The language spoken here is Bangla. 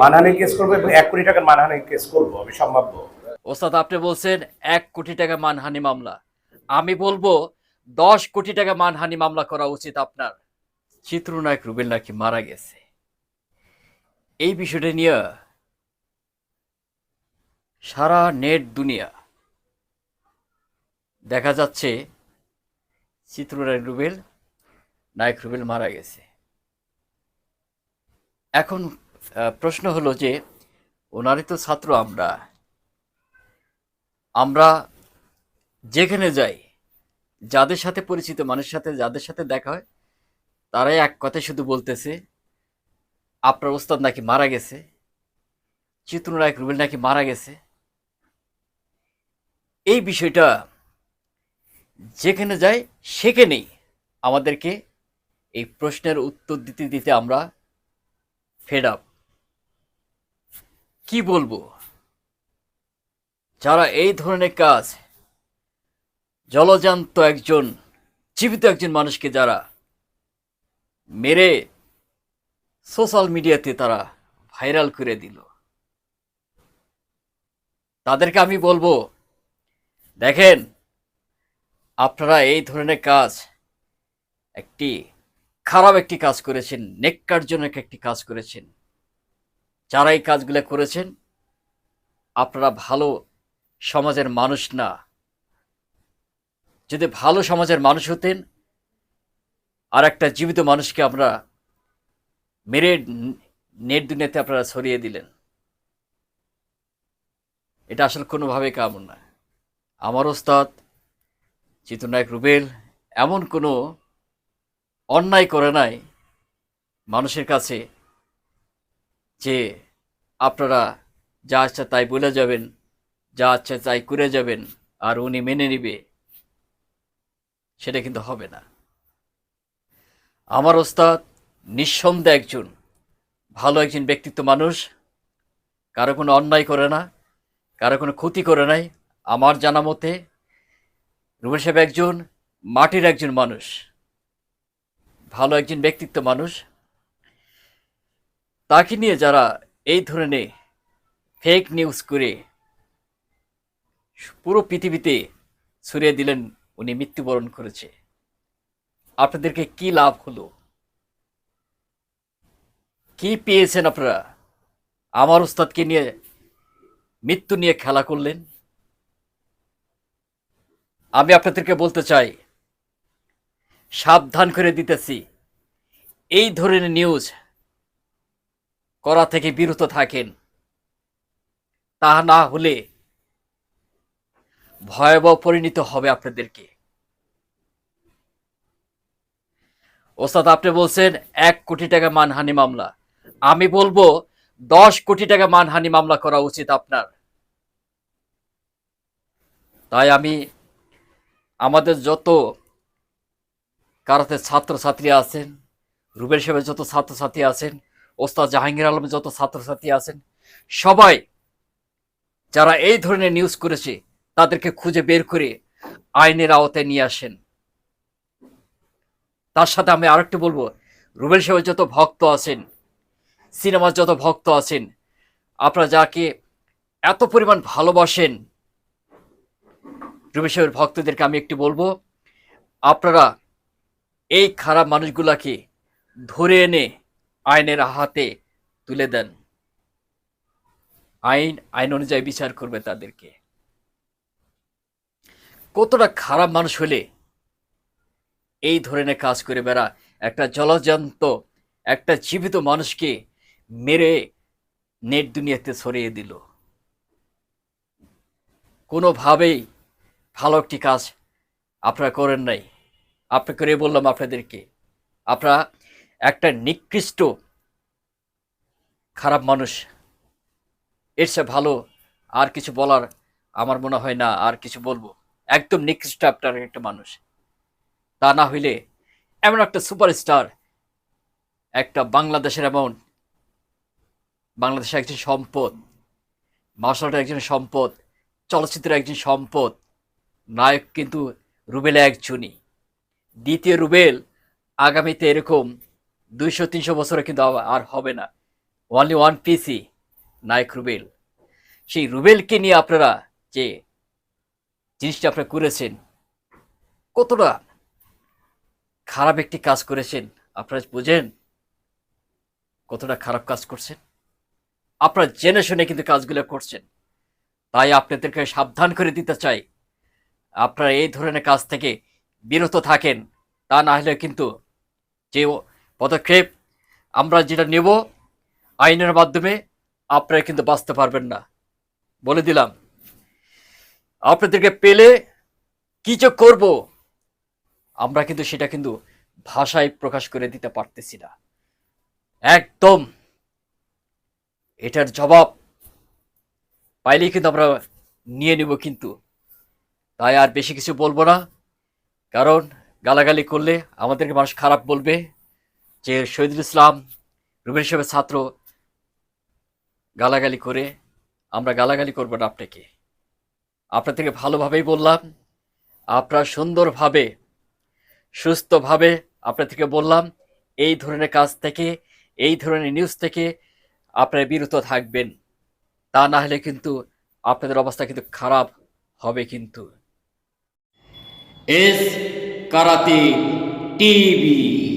মানহানির কেস করব এবং এক কোটি টাকার মানহানির কেস করব, আমি সম্ভাব্য। ওস্তাদ, আপনি বলছেন এক কোটি টাকা মানহানি মামলা। আমি বলব, দশ কোটি টাকা মানহানি মামলা করা উচিত আপনার। চিত্রনায়ক রুবেল নাকি মারা গেছে? এই বিষয়টা নিয়ে সারা নেট দুনিয়া দেখা যাচ্ছে চিত্রনায়ক রুবেল, নায়ক রুবেল মারা গেছে। এখন প্রশ্ন হলো যে, ওনারই তো ছাত্র আমরা। আমরা যেখানে যাই, যাদের সাথে পরিচিত, মানুষের সাথে, যাদের সাথে দেখা হয়, তারাই এক কথায় শুধু বলতেছে, আপনার ওস্তাদ নাকি মারা গেছে? চিত্রনায়ক রুবেল নাকি মারা গেছে? এই বিষয়টা যেখানে যায় সেখানেই আমাদেরকে এই প্রশ্নের উত্তর দিতে দিতে আমরা ফেড আপ কি বলব? যারা এই ধরনের কাজ, জলজান্ত একজন, জীবিত একজন মানুষকে যারা মেরে সোশ্যাল মিডিয়াতে তারা ভাইরাল করে দিল। তাদেরকে আমি বলব, দেখেন, আপনারা এই ধরনের কাজ, একটি খারাপ একটি কাজ করেছেন, নেককারজনক একটি কাজ করেছেন। যারা এই কাজগুলো করেছেন, আপনারা ভালো সমাজের মানুষ না। যদি ভালো সমাজের মানুষ হতেন আর একটা জীবিত মানুষকে আমরা মেরে নেট দুনিয়াতে আপনারা ছড়িয়ে দিলেন। এটা আসলে কোনোভাবে কামন না। আমার ওস্তাদ চিত্রনায়ক রুবেল এমন কোনো অন্যায় করে নাই মানুষের কাছে যে আপনারা যা আচ্ছা তাই বলে যাবেন, যা আচ্ছা তাই করে যাবেন, আর উনি মেনে নিবে, সেটা কিন্তু হবে না। আমার ওস্তাদ নিঃসন্দেহ একজন ভালো একজন ব্যক্তিত্ব মানুষ, কারও কোনো অন্যায় করে না, কারও কোনো ক্ষতি করে নাই। আমার জানা মতে রুবেল সাহেব একজন মাটির একজন মানুষ, ভালো একজন ব্যক্তিত্ব মানুষ তাকে নিয়ে যারা এই ধরনের ফেক নিউজ করে পুরো পৃথিবীতে ছড়িয়ে দিলেন, উনি মৃত্যুবরণ করেছে। আপনাদেরকে কি লাভ হলো? কি পেয়েছেন আপনারা? আমার উস্তাদকে নিয়ে মৃত্যু নিয়ে খেলা করলেন। আমি আপনাদেরকে বলতে চাই, সাবধান করে দিতেছি। এই ধরনের নিউজ করা থেকে বিরত থাকেন। তা না হলে ভয়াবহ পরিণত হবে আপনাদেরকে। ওস্তাদ, আপনি বলছেন এক কোটি টাকা মানহানি মামলা। আমি বলব, দশ কোটি টাকা মানহানি মামলা করা উচিত আপনার। তাই আমি আমাদের যত কারাতে ছাত্রছাত্রী আছেন, রুবেল সাহেবের যত ছাত্রছাত্রী আছেন ওস্তাদ জাহাঙ্গীর আলমের যত ছাত্রছাত্রী আছেন, সবাই যারা এই ধরনের নিউজ করেছে, তাদেরকে খুঁজে বের করে আইনের আওতায় নিয়ে আসেন। তার সাথে আমি আরেকটু বলব, রুবেল সাহেবের যত ভক্ত আছেন, সিনেমার যত ভক্ত আছেন, আপনারা যাকে এত পরিমাণ ভালোবাসেন, রুবেল সাহেবের ভক্তদেরকে আমি একটু বলব, আপনারা এই খারাপ মানুষগুলাকে ধরে এনে আইনের হাতে তুলে দেন। আইন আইন অনুযায়ী বিচার করবে তাদেরকে। কতটা খারাপ মানুষ হলে এই ধরনের কাজ করে বেড়া একটা জলজন্ত একটা জীবিত মানুষকে মেরে নেট দুনিয়াতে ছড়িয়ে দিল। কোনোভাবেই ভালো একটি কাজ আপনারা করেন নাই। আপনি করে বললাম আপনাদেরকে। আপনারা একটা নিকৃষ্ট খারাপ মানুষ। এর সে ভালো আর কিছু বলার আমার মনে হয় না, আর কিছু বলব। একদম নিকৃষ্ট আপনার একটা মানুষ। তা না হইলে এমন একটা সুপারস্টার, একটা বাংলাদেশের এমন, বাংলাদেশের একজন সম্পদ মার্শাল একজন সম্পদ, চলচ্চিত্রের একজন সম্পদ, নায়ক কিন্তু রুবেল একজনই। দ্বিতীয় রুবেল আগামীতে এরকম দুইশো, তিনশো বছরে কিন্তু আর হবে না। ওনলি ওয়ান পিসি নায়ক রুবেল সেই রুবেলকে নিয়ে আপনারা যে জিনিসটা আপনারা করেছেন, কতটা খারাপ একটি কাজ করেছেন, আপনারা বুঝেন কতটা খারাপ কাজ করছেন? আপনারা জেনে শুনে কিন্তু কাজগুলো করছেন। তাই আপনাদেরকে সাবধান করে দিতে চাই। আপনারা এই ধরনের কাজ থেকে বিরত থাকেন, তা না হলে কিন্তু যে পদক্ষেপ আমরা যেটা নেব, আইনের মাধ্যমে আপনারা কিন্তু বাঁচতে পারবেন না। বলে দিলাম। আপনাদেরকে পেলে কি যে করব, আমরা কিন্তু সেটা কিন্তু ভাষায় প্রকাশ করে দিতে পারতেছি না। একদম। এটার জবাব পাইলেই কিন্তু আমরা নিয়ে নিব কিন্তু। তাই আর বেশি কিছু বলব না। কারণ গালাগালি করলে আমাদেরকে মানুষ খারাপ বলবে। যে শহীদুল ইসলাম রুবেল সাহেবের ছাত্র গালাগালি করে, আমরা গালাগালি করব না আপনাকে। আপনার থেকে ভালোভাবেই বললাম, আপনার সুন্দরভাবে, সুস্থভাবে আপনার থেকে বললাম, এই ধরনের কাজ থেকে, এই ধরনের নিউজ থেকে আপনারা বিরত থাকবেন। তা না হলে কিন্তু আপনাদের অবস্থা কিন্তু খারাপ হবে কিন্তু। এস কারাতে টিভি।